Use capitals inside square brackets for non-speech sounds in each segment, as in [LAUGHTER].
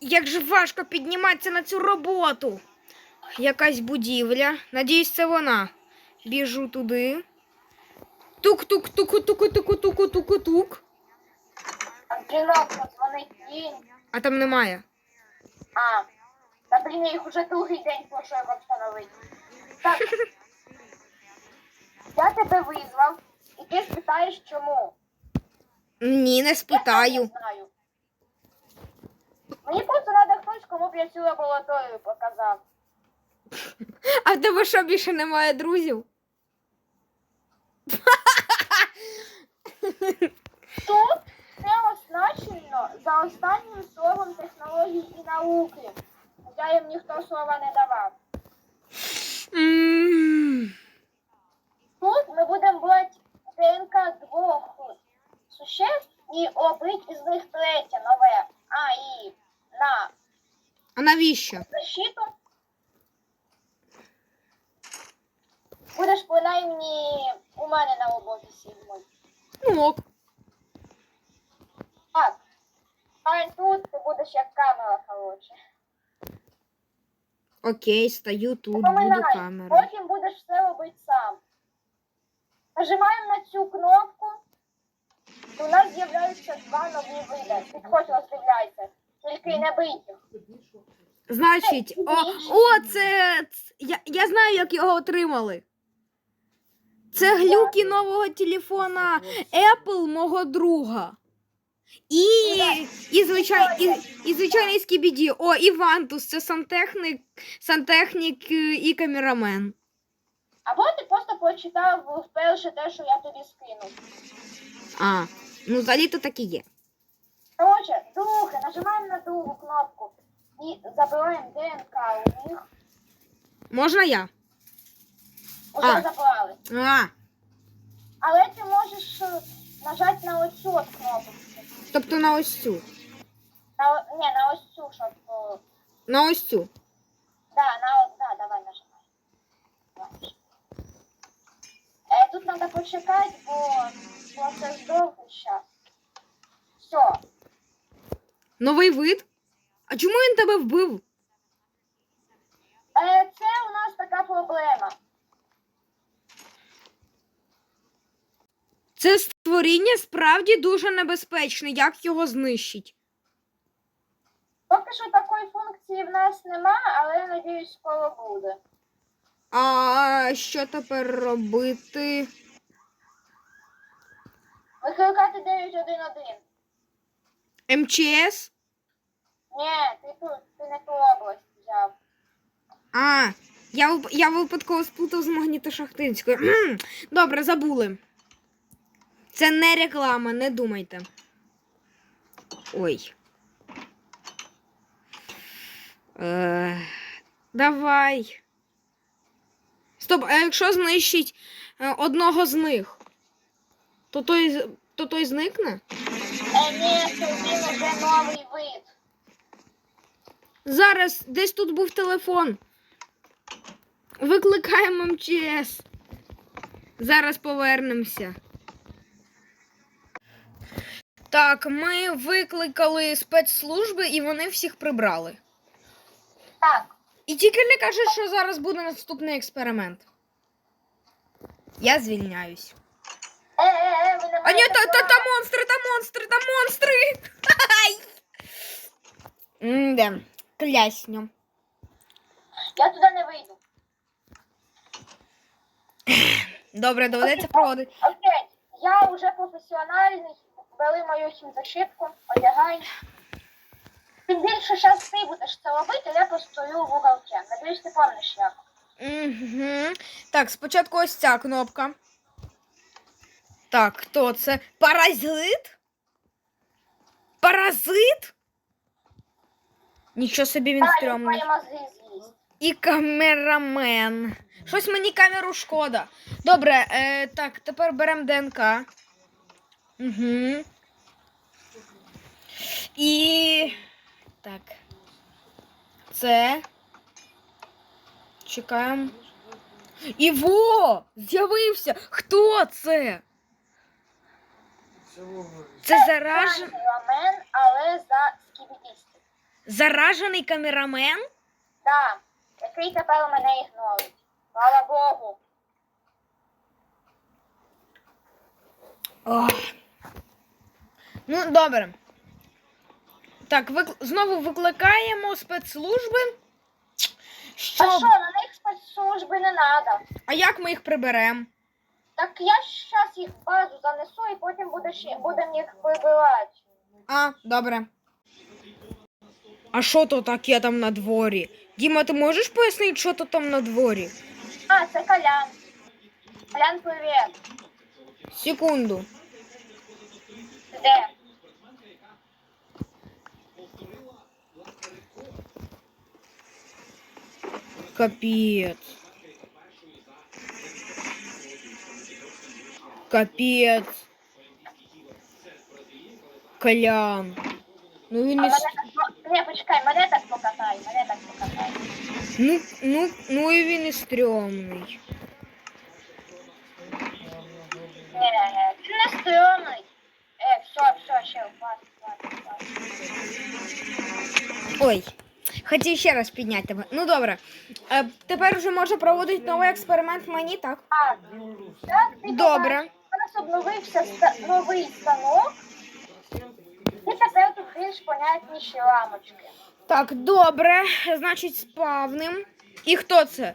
Як же важко підніматися на цю роботу. Якась будівля. Надіюсь, це вона. Біжу туди. Тук-тук-тук-тук-тук-тук-тук-тук. А дзвінок подзвонить їй. А там немає. А, та блін, я їх уже другий день прошу його встановити. Так. [LAUGHS] Я тебе визвав, і ти спитаєш чому. Ні, не Я не спитаю. знаю. Мені просто треба хтось, кому б я цю лабораторію показав. А в тебе що більше немає друзів? Тут все означено за останнім словом технологій і науки. Хоча їм ніхто слова не давав. М, Тут ми будемо брати ДНК двох существ і робити із них третє нове. А, і на А навіщо? защиту. Будеш принаймні у мене на роботі сідьмою. Ну ок. Так. А тут ти будеш як камера, коротше. Окей, стою тут, буду Поминай, камерою. потім будеш все робити сам. Нажимаємо на цю кнопку, у нас з'являються два нові види. Підходь, роздивляйся. Тільки не бий їх. Значить, о, о це. ц- Я, я знаю, як його отримали. Це глюки нового телефона Apple мого друга. І, і, звичай, і, і звичайний скібіді. О, Івантус, це сантехнік, сантехнік е, і камерамен. Або ти просто прочитав вперше те, що я тобі скинув. А, ну взагалі-то так і є. Коротше, друге, нажимаємо на другу кнопку і забираємо ДНК у них. Можна я? Уже А. забрали. А, Але ти можеш е, нажати на оцю от кнопку. тобто на ось цю. На, о- ні, на ось цю, щоб. е, На ось цю. Да, на от- да, давай нажимай. Давай, нажимай. Е, тут треба почекати, бо Новий вид? А чому він тебе вбив? Е, це у нас така проблема. Це створіння справді дуже небезпечне. Як його знищить? Поки що такої функції в нас нема, але я надіюсь, скоро буде. А що тепер робити? Викликати 911. МЧС? Ні, ти тут, ти не ту область взяв. А, я, вип- я випадково сплутав з Магнітошахтинською. Кхм, Добре, забули. Це не реклама, не думайте. Ой. Е, давай. Стоп, а якщо знищить е, одного з них, то той, з- то той зникне? Він уже новий вид. Зараз десь тут був телефон. Викликаємо МЧС. Зараз повернемося. Так, ми викликали спецслужби і вони всіх прибрали. Так, І тільки не кажуть, що зараз буде наступний експеримент. Я звільняюсь. А ні, маєте та, та, монстри, та монстри, та монстри. [LAUGHS] Клясню. Я туди не вийду. Добре, доведеться проводити. Окей, я вже професіональний, ввели мою хімзащитку, одягай. Тим більше зараз ти будеш це робити, я постою в уголці. Надіюсь, ти помниш як. Угу. Так, спочатку ось ця кнопка. Так, хто це? Паразит? Паразит? Нічого собі він стрьомний. І камерамен. Щось мені камеру шкода. Добре, е, так, тепер беремо ДНК. Угу. І. Так. Це. Чекаємо. І во! З'явився! Хто це? Це заражен... Рамен, але за скібідістів. Заражений камерамен? Так, який тепер мене ігнорує. Слава Богу. Ох. Ну, добре. Так, вик... знову викликаємо спецслужби. А що, на них спецслужби не треба. А як ми їх приберемо? Так я зараз їх в базу занесу і потім будеш, будемо їх вибивати. А, добре. А що то таке там на дворі? Діма, ти можеш пояснити, що то там на дворі? А, це Колян. Колян, привіт. Секунду. Де? Капец. Капец. Колян. Ну він А не... мене с- так... Ні, почекай, мене так покатай, мене так покатай. Ну, ну, ну і він і стрьомний. Ні, ти не стрьомний. Е, все, все, ще, хватить, хватить, хватить. Ой. Хотів ще раз підняти тебе. Ну добре. Е, тепер вже можна проводити новий експеримент мені, так? А, так, ти Добре. Обновився новий станок. І тепер тут більш понятніші ламочки. Так, добре. Значить, спавним. І хто це?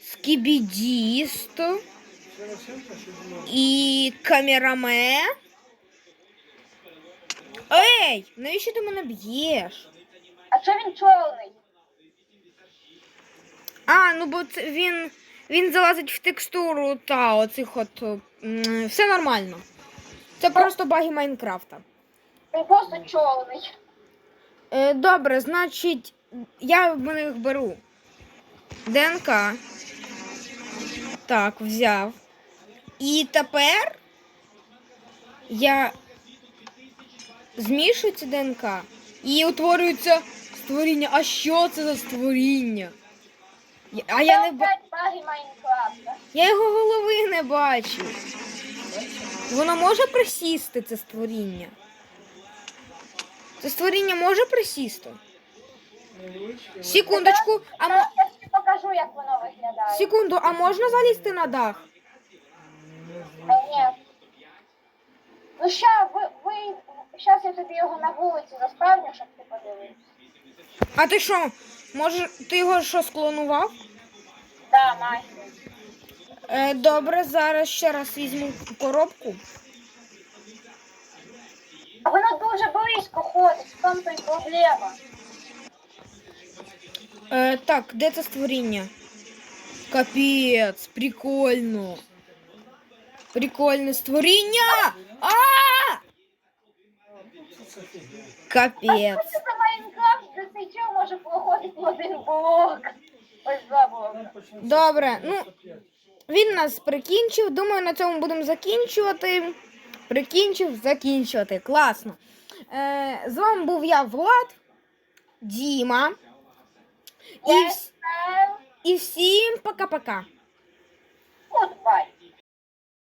Скібідіст. І камераме. Ей, навіщо ти мене б'єш? А що він чорний? А, ну бо це він, він залазить в текстуру та оцих от. Все нормально. Це просто баги Майнкрафта. Він просто чорний. Е, добре, значить, я в них беру ДНК. Так, взяв. І тепер я змішую ці ДНК і утворюється створіння. А що це за створіння? Я- А я не. Я його голови не бачу. Воно може присісти, це створіння? Це створіння може присісти? Секундочку, а мо... Я тобі покажу, як воно виглядає. секунду, а можна залізти на дах? Ні. Ну ща, ви, ви, щас я тобі його на вулиці заставлю, щоб ти подивився. А ти що? Може, ти його що склонував? Да, Настя. Е, добре, зараз ще раз візьму коробку. Воно дуже близько ходить, тому то й проблема. Е, так, де це створіння? Капець, прикольно. Прикольне створіння! А Капець. Чел може проходити в один блок? Ось блока. Добре, ну він нас прикінчив. Думаю, на цьому будемо закінчувати. Прикінчив, закінчувати. Класно. Е, з вами був я, Влад, Діма. І, вс- і всім пока-пока. Goodbye.